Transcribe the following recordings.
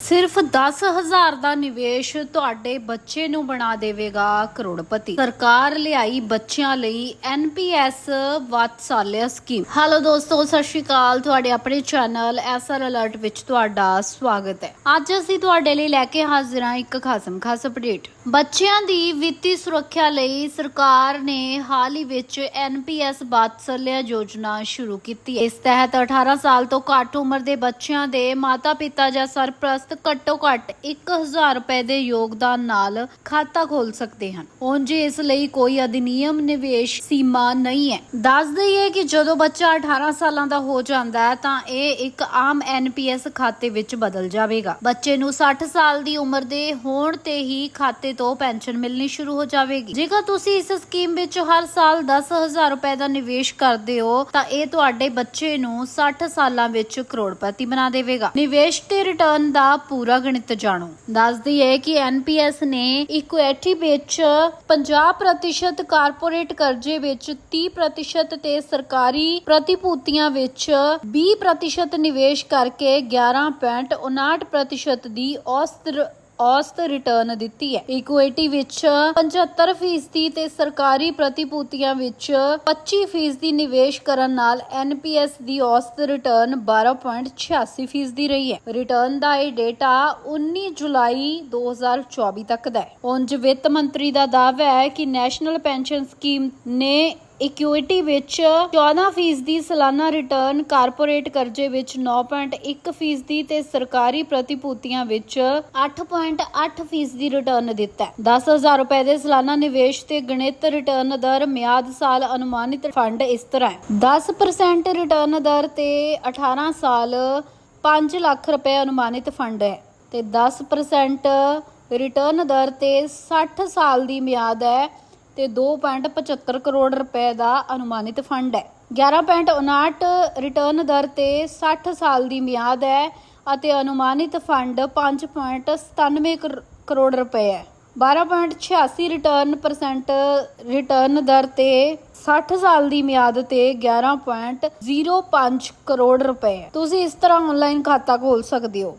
ਸਿਰਫ 10000 ਦਾ ਨਿਵੇਸ਼ ਤੁਹਾਡੇ ਬੱਚੇ ਨੂੰ ਬਣਾ ਦੇਵੇਗਾ ਕਰੋੜਪਤੀ। ਸਰਕਾਰ ਲਿਆਈ ਬੱਚਿਆਂ ਲਈ ਐਨਪੀਐਸ ਵਾਤਸല്ਯ ਸਕੀਮ। ਹੈਲੋ ਦੋਸਤੋ, ਸਤਿ ਸ਼੍ਰੀ ਅਕਾਲ। ਤੁਹਾਡੇ ਆਪਣੇ ਚੈਨਲ ਐਸਆਰ ਅਲਰਟ ਵਿੱਚ ਤੁਹਾਡਾ ਸਵਾਗਤ ਹੈ। ਅੱਜ ਅਸੀਂ ਤੁਹਾਡੇ ਲਈ ਲੈ ਕੇ ਹਾਜ਼ਰ ਹਾਂ ਇੱਕ ਖਾਸਮ ਖਾਸ ਅਪਡੇਟ। ਬੱਚਿਆਂ ਦੀ ਵਿੱਤੀ ਸੁਰੱਖਿਆ ਲਈ ਸਰਕਾਰ ਨੇ ਹਾਲ ਹੀ ਵਿੱਚ ਐਨਪੀਐਸ ਵਾਤਸല്ਯ ਯੋਜਨਾ ਸ਼ੁਰੂ ਕੀਤੀ ਇਸ ਤਹਿਤ 18 ਸਾਲ ਤੋਂ ਘੱਟ ਉਮਰ ਦੇ ਬੱਚਿਆਂ ਦੇ ਮਾਤਾ-ਪਿਤਾ ਜਾਂ ਸਰਪ੍ਰਸਤ ਘੱਟੋ ਘੱਟ 1000 ਰੁਪਏ ਦੇ ਯੋਗਦਾਨ ਨਾਲ ਖਾਤਾ ਖੋਲ ਸਕਦੇ ਹਨ। ਉਂਝ ਇਸ ਲਈ ਕੋਈ ਅਧਿਨਿਯਮ ਨਿਵੇਸ਼ ਸੀਮਾ ਨਹੀਂ ਹੈ। ਦੱਸ ਦਈਏ ਕਿ ਜਦੋਂ ਬੱਚਾ 18 ਸਾਲਾਂ ਦਾ ਹੋ ਜਾਂਦਾ ਹੈ, ਤਾਂ ਇਹ ਇੱਕ ਆਮ ਐਨਪੀਐਸ ਖਾਤੇ ਵਿੱਚ ਬਦਲ ਜਾਵੇਗਾ। ਬੱਚੇ ਨੂੰ 60 ਸਾਲ ਦੀ ਉਮਰ ਦੇ ਹੋਣ ਤੇ ਹੀ ਖਾਤੇ ਤੋਂ ਪੈਨਸ਼ਨ ਮਿਲਣੀ ਸ਼ੁਰੂ ਹੋ ਜਾਵੇਗੀ। ਜੇਕਰ ਤੁਸੀਂ ਇਸ ਸਕੀਮ ਵਿੱਚ ਹਰ ਸਾਲ 10000 ਰੁਪਏ ਦਾ ਨਿਵੇਸ਼ ਕਰਦੇ ਹੋ, ਤਾਂ ਇਹ ਤੁਹਾਡੇ ਬੱਚੇ ਨੂੰ 60 ਸਾਲਾਂ ਵਿੱਚ ਕਰੋੜਪਤੀ ਬਣਾ ਦੇਵੇਗਾ। ਨਿਵੇਸ਼ ਤੇ ਰਿਟਰਨ ਦਾ ਪੂਰਾ ਗਣਿਤ ਜਾਣੋ। ਦੱਸ ਦਈਏ ਕਿ ਐਨਪੀਐਸ ਨੇ ਇਕੁਇਟੀ ਵਿੱਚ 50% ਕਾਰਪੋਰੇਟ ਕਰਜ਼ੇ ਵਿੱਚ 30% ਤੇ ਸਰਕਾਰੀ ਪ੍ਰਤੀਭੂਤੀਆਂ ਵਿੱਚ 20% ਨਿਵੇਸ਼ ਕਰਕੇ 11.59% ਦੀ ਔਸਤ ਔਸਤ ਰਿਟਰਨ ਦਿੱਤੀ ਹੈ। ਇਕੁਇਟੀ ਵਿੱਚ 75% ਤੇ ਸਰਕਾਰੀ ਪ੍ਰਤੀਭੂਤੀਆਂ ਵਿੱਚ 25% ਨਿਵੇਸ਼ ਕਰਨ ਨਾਲ ਐਨਪੀਐਸ ਦੀ ਔਸਤ ਰਿਟਰਨ 12.86% ਦੀ ਰਹੀ ਹੈ। ਰਿਟਰਨ ਦਾ ਇਹ ਡੇਟਾ 19 ਜੁਲਾਈ 2024 ਤੱਕ ਦਾ ਹੈ। ਉਂਝ ਵਿੱਤ ਮੰਤਰੀ ਦਾ ਦਾਅਵਾ ਹੈ ਕਿ ਨੈਸ਼ਨਲ ਪੈਨਸ਼ਨ ਸਕੀਮ ਨੇ ਇਕੁਇਟੀ ਵਿੱਚ 14% ਦੀ ਸਾਲਾਨਾ ਰਿਟਰਨ ਕਾਰਪੋਰੇਟ ਕਰਜ਼ੇ ਵਿੱਚ 9.1% ਦੀ ਤੇ ਸਰਕਾਰੀ ਪ੍ਰਤੀਭੂਤੀਆਂ ਵਿੱਚ 8.8% ਦੀ ਰਿਟਰਨ ਦਿੱਤਾ ਹੈ। 10000 ਰੁਪਏ ਦੇ ਸਾਲਾਨਾ ਨਿਵੇਸ਼ ਤੇ ਗਣਿਤ ਰਿਟਰਨ ਦਰ ਮਿਆਦ ਸਾਲ ਅਨੁਮਾਨਿਤ ਫੰਡ ਇਸ ਤਰ੍ਹਾਂ ਹੈ। 10% ਰਿਟਰਨ ਦਰ ਤੇ 18 ਸਾਲ 5 ਲੱਖ ਰੁਪਏ ਅਨੁਮਾਨਿਤ ਫੰਡ ਹੈ ਤੇ 10% ਰਿਟਰਨ ਦਰ ਤੇ 60 ਸਾਲ ਦੀ ਮਿਆਦ ਹੈ ਤੇ 2.75 ਕਰੋੜ ਰੁਪਏ ਦਾ ਅਨੁਮਾਨਿਤ ਫੰਡ ਹੈ। 11.59 ਰਿਟਰਨ ਦਰ ਤੇ 60 ਸਾਲ ਦੀ ਮਿਆਦ ਹੈ ਅਤੇ ਅਨੁਮਾਨਿਤ ਫੰਡ 5.97 ਕਰੋੜ ਰੁਪਏ ਹੈ। 12.86 ਰਿਟਰਨ ਪਰਸੈਂਟ ਰਿਟਰਨ ਦਰ ਤੇ 60 ਸਾਲ ਦੀ ਮਿਆਦ ਤੇ 11.05 ਕਰੋੜ ਰੁਪਏ ਤੁਸੀਂ ਇਸ ਤਰ੍ਹਾਂ ਆਨਲਾਈਨ ਖਾਤਾ ਖੋਲ ਸਕਦੇ ਹੋ।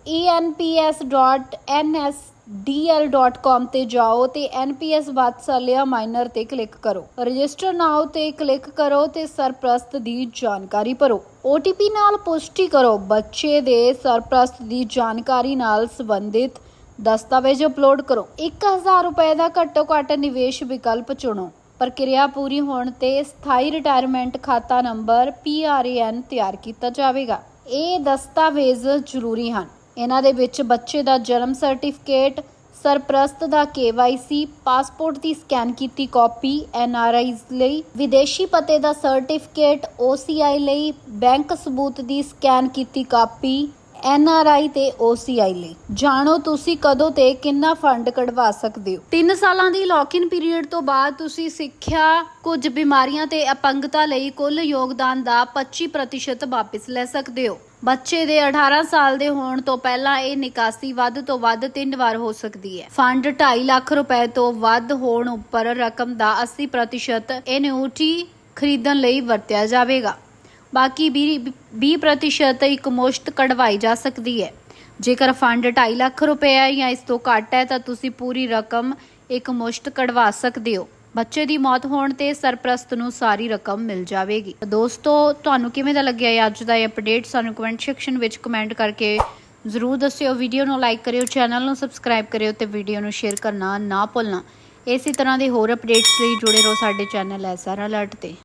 enps.nsdl.com ਤੇ ਜਾਓ ਤੇ nps ਵਾਤਸਲਿਆ ਮਾਈਨਰ ਤੇ ਕਲਿੱਕ ਕਰੋ। ਰਜਿਸਟਰ ਨਾਓ ਤੇ ਕਲਿੱਕ ਕਰੋ ਤੇ ਸਰਪ੍ਰਸਤ ਦੀ ਜਾਣਕਾਰੀ ਭਰੋ। OTP ਨਾਲ ਪੁਸ਼ਟੀ ਕਰੋ। ਬੱਚੇ ਦੇ ਸਰਪ੍ਰਸਤ ਦੀ ਜਾਣਕਾਰੀ ਨਾਲ ਸੰਬੰਧਿਤ ਦਸਤਾਵੇਜ਼ ਅਪਲੋਡ ਕਰੋ। 1000 ਰੁਪਏ ਦਾ ਘੱਟੋ ਘੱਟ ਨਿਵੇਸ਼ ਵਿਕਲਪ ਚੁਣੋ। ਪ੍ਰਕਿਰਿਆ ਪੂਰੀ ਹੋਣ ਤੇ ਸਥਾਈ ਰਿਟਾਇਰਮੈਂਟ ਖਾਤਾ ਨੰਬਰ PRAN ਤਿਆਰ ਕੀਤਾ ਜਾਵੇਗਾ। ਇਹ ਦਸਤਾਵੇਜ਼ ਜ਼ਰੂਰੀ ਹਨ। ਇਹਨਾਂ ਦੇ ਵਿੱਚ ਬੱਚੇ ਦਾ ਜਨਮ ਸਰਟੀਫਿਕੇਟ, ਸਰਪ੍ਰਸਤ ਦਾ KYC ਪਾਸਪੋਰਟ ਦੀ ਸਕੈਨ ਕੀਤੀ ਕਾਪੀ NRIs ਲਈ, ਵਿਦੇਸ਼ੀ ਪਤੇ ਦਾ ਸਰਟੀਫਿਕੇਟ OCI ਲਈ, ਬੈਂਕ ਸਬੂਤ ਦੀ ਸਕੈਨ ਕੀਤੀ ਕਾਪੀ NRI ਤੇ OCI ਲਈ। ਜਾਣੋ ਤੁਸੀਂ ਕਦੋਂ ਤੇ ਕਿੰਨਾ ਫੰਡ ਕਢਵਾ ਸਕਦੇ ਹੋ। 3 ਸਾਲਾਂ ਦੀ ਲੌਕ-ਇਨ ਪੀਰੀਅਡ ਤੋਂ ਬਾਅਦ ਤੁਸੀਂ ਸਿੱਖਿਆ, ਕੁਝ ਬਿਮਾਰੀਆਂ ਤੇ ਅਪੰਗਤਾ ਲਈ ਕੁੱਲ ਯੋਗਦਾਨ ਦਾ 25% ਵਾਪਸ ਲੈ ਸਕਦੇ ਹੋ। ਬੱਚੇ ਦੇ 18 ਸਾਲ ਦੇ ਹੋਣ ਤੋਂ ਪਹਿਲਾਂ ਇਹ ਨਿਕਾਸੀ ਵੱਧ ਤੋਂ ਵੱਧ 3 ਵਾਰ ਹੋ ਸਕਦੀ ਹੈ। ਫੰਡ 2.5 ਲੱਖ ਰੁਪਏ ਤੋਂ ਵੱਧ ਹੋਣ ਉੱਪਰ ਰਕਮ ਦਾ 80% ਐਨਯੂਟੀ ਖਰੀਦਣ ਲਈ ਵਰਤਿਆ ਜਾਵੇਗਾ। ਬਾਕੀ 20% ਇੱਕ ਮੁਸ਼ਤ ਕਢਵਾਈ ਜਾ ਸਕਦੀ ਹੈ। ਜੇਕਰ ਫੰਡ 2.5 ਲੱਖ ਰੁਪਏ ਹੈ ਜਾਂ ਇਸ ਤੋਂ ਘੱਟ ਹੈ ਤਾਂ ਤੁਸੀਂ ਪੂਰੀ ਰਕਮ ਇੱਕ ਮੁਸ਼ਤ ਕਢਵਾ ਸਕਦੇ ਹੋ। ਬੱਚੇ ਦੀ ਮੌਤ ਹੋਣ ਤੇ ਸਰਪ੍ਰਸਤ ਨੂੰ ਸਾਰੀ ਰਕਮ ਮਿਲ ਜਾਵੇਗੀ। ਦੋਸਤੋ, ਤੁਹਾਨੂੰ ਕਿਵੇਂ ਦਾ ਲੱਗਿਆ ਇਹ ਅੱਜ ਦਾ ਇਹ ਅਪਡੇਟ? ਸਾਨੂੰ ਕਮੈਂਟ ਸੈਕਸ਼ਨ ਵਿੱਚ ਕਮੈਂਟ ਕਰਕੇ ਜ਼ਰੂਰ ਦੱਸਿਓ। ਵੀਡੀਓ ਨੂੰ ਲਾਈਕ ਕਰਿਓ ਚੈਨਲ ਨੂੰ ਸਬਸਕ੍ਰਾਈਬ ਕਰਿਓ ਤੇ ਵੀਡੀਓ ਨੂੰ ਸ਼ੇਅਰ ਕਰਨਾ ਨਾ ਭੁੱਲਣਾ। ਇਸੇ ਤਰ੍ਹਾਂ ਦੇ ਹੋਰ ਅਪਡੇਟਸ ਲਈ ਜੁੜੇ ਰਹੋ ਸਾਡੇ ਚੈਨਲ ਐਸਆਰ ਅਲਰਟ ਤੇ।